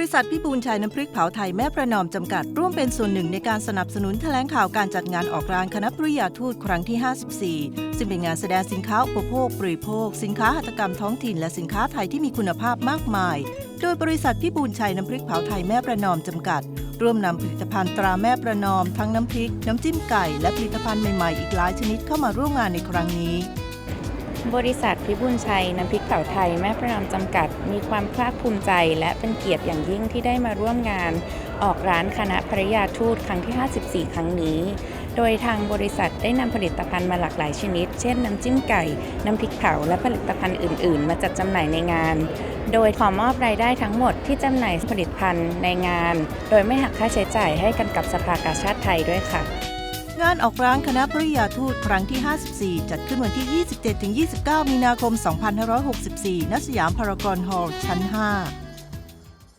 ริษัทพิบูลชัยน้ำพริกเผาไทยแม่ประนอมจำกัด ร่วมเป็นส่วนหนึ่งในการสนับสนุนแถลงข่าวการจัดงานออกร้านคณะปริยาทูตครั้งที่ 54 ซึ่งเป็นงานแสดงสินค้าอุปโภค บริโภค สินค้าหัตถกรรมท้องถิ่นและสินค้าไทยที่มีคุณภาพมากมาย โดยบริษัทพิบูลชัยน้ำพริกเผาไทยแม่ประนอมจำกัด ร่วมนำผลิตภัณฑ์ตราแม่ประนอม ทั้งน้ำพริก น้ำจิ้มไก่ และผลิตภัณฑ์ใหม่ๆอีกหลายชนิดเข้ามาร่วมงานในครั้งนี้ บริษัทพิบูลชัย น้ำพริกเผาไทย แม่ประนอมจำกัด มีความภาคภูมิใจ และเป็นเกียรติอย่างยิ่งที่ได้มาร่วมงาน ออกร้านคณะภริยาทูตครั้งที่ 54 ครั้งนี้ โดยทางบริษัทได้นำผลิตภัณฑ์มาหลากหลายชนิด เช่นน้ำจิ้มไก่ น้ำพริกเผา และผลิตภัณฑ์อื่น ๆ มาจัดจำหน่ายในงาน โดยขอมอบรายได้ทั้งหมดที่จำหน่ายผลิตภัณฑ์ในงาน โดยไม่หักค่าใช้จ่ายให้กันกับสภากาชาติไทยด้วยค่ะ การออกร้านคณะปริยาทูตครั้งที่ 54 จัดขึ้นวันที่ 27-29 มีนาคม 2564 ณ สยามพารากอนฮอลล์ชั้น 5